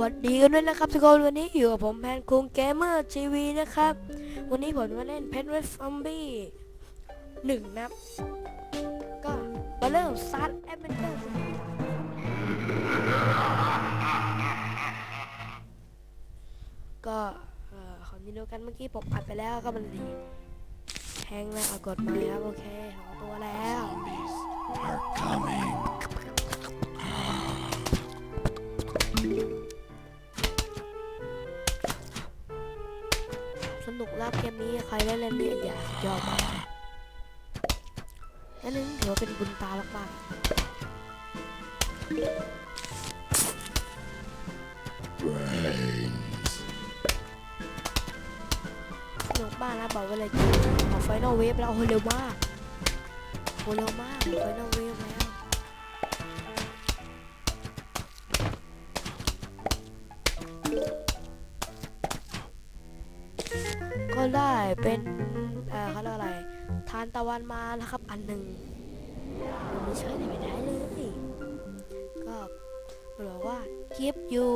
วัสดีกันด้วยนะครับทุกคนวันนี้อยู่กับผมแพนคุงเกมเมอร์ทีวีนะครับ วันนี้ผมมาเล่นเพ t เวสซอมบี้หนึ่งนะก็มาเริ่มซัดแอดเวนเจอร์ก็เอ่อขอนิดูกันเมื่อกี้ผมอัดไปแล้วก็มันดีแฮงแล้วเอากดมาครับโอเคสอตัวแล้ว ใครได้เล่นเนี่ยอย่ายอมาอันนึงถือว่าเป็นบุญตามาก Brains. ๆสนุกมากนะบอกไว้เลยจริงออไฟนอลเวฟแล้วโอ้โหเร็วมากโอ้เร็วมากไฟนอลเวฟแล้ว ได้เป็นเอ่อเขาเรียกอะไร ทานตะวันมานะครับ อันหนึ่งมันไม่ใช่อะไรไม่ได้เลย ก็บอกว่า give you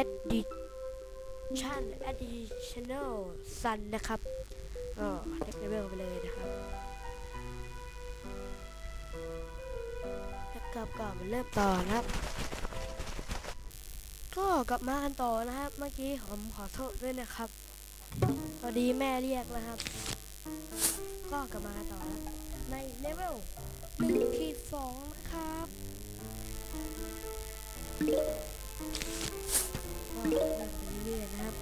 addition additional sun นะครับก็เทคเลเวลไปเลยนะครับแล้วกลับก่อนมาเริ่มต่อนะครับ ก็กลับมากันต่อนะครับ เมื่อกี้ผมขอโทษด้วยนะครับ อดีแม่เรียกนะครับ ก็กลับมาต่อในเลเวลหนึ่งขีดสองนะครับก็เริ่มไปเรื่อยๆนะครับ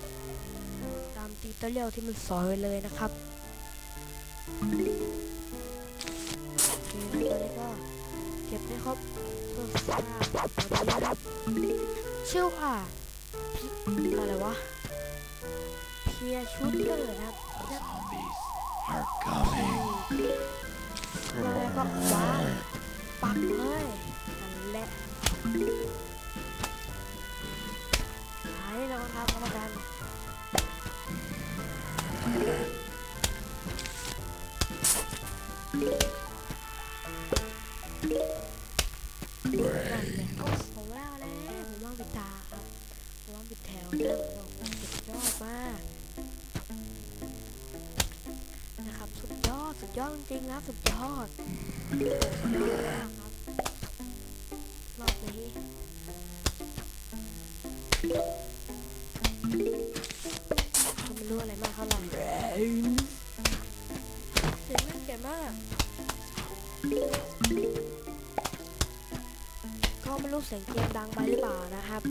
ตามตีตัวเรียวที่มันสอนไว้เลยนะครับโอเคตอนนี้ก็เก็บได้ครบเพิ่มสามตอนนี้นะครับชื่อว่าพิอะไรวะ เพียชุดเตอร์ครับแล้วก็ว้าปักเลยนั่นแหละหายแล้วครับ ยอดจริงๆนะสุดยอดรอบนี้ไม่รู้อะไรมากเท่าไหร่เจ๋งมากเจ๋งมากก็ไม่รู้เสียงเกมดังไปหรือเปล่านะครับ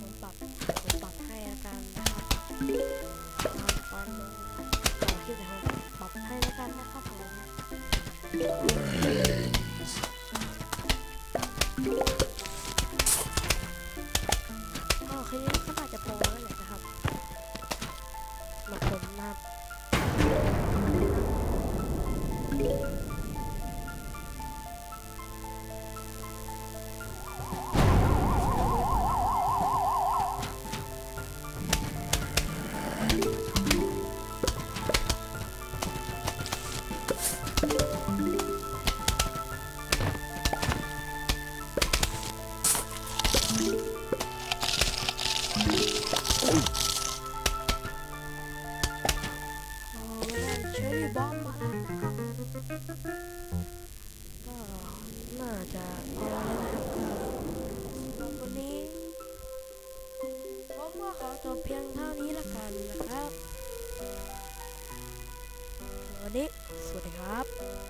ผมปรับผมปรับให้อาการนะครับ Brains. ก็คืนาจจะโปรแล้วแหละนะครับ มาคนนะครับ ก็น่าจะพอแล้วนะครับก็วันนี้ผมก็ขอจบเพียงเท่านี้ละกันนะครับวันนี้สวัสดีครับ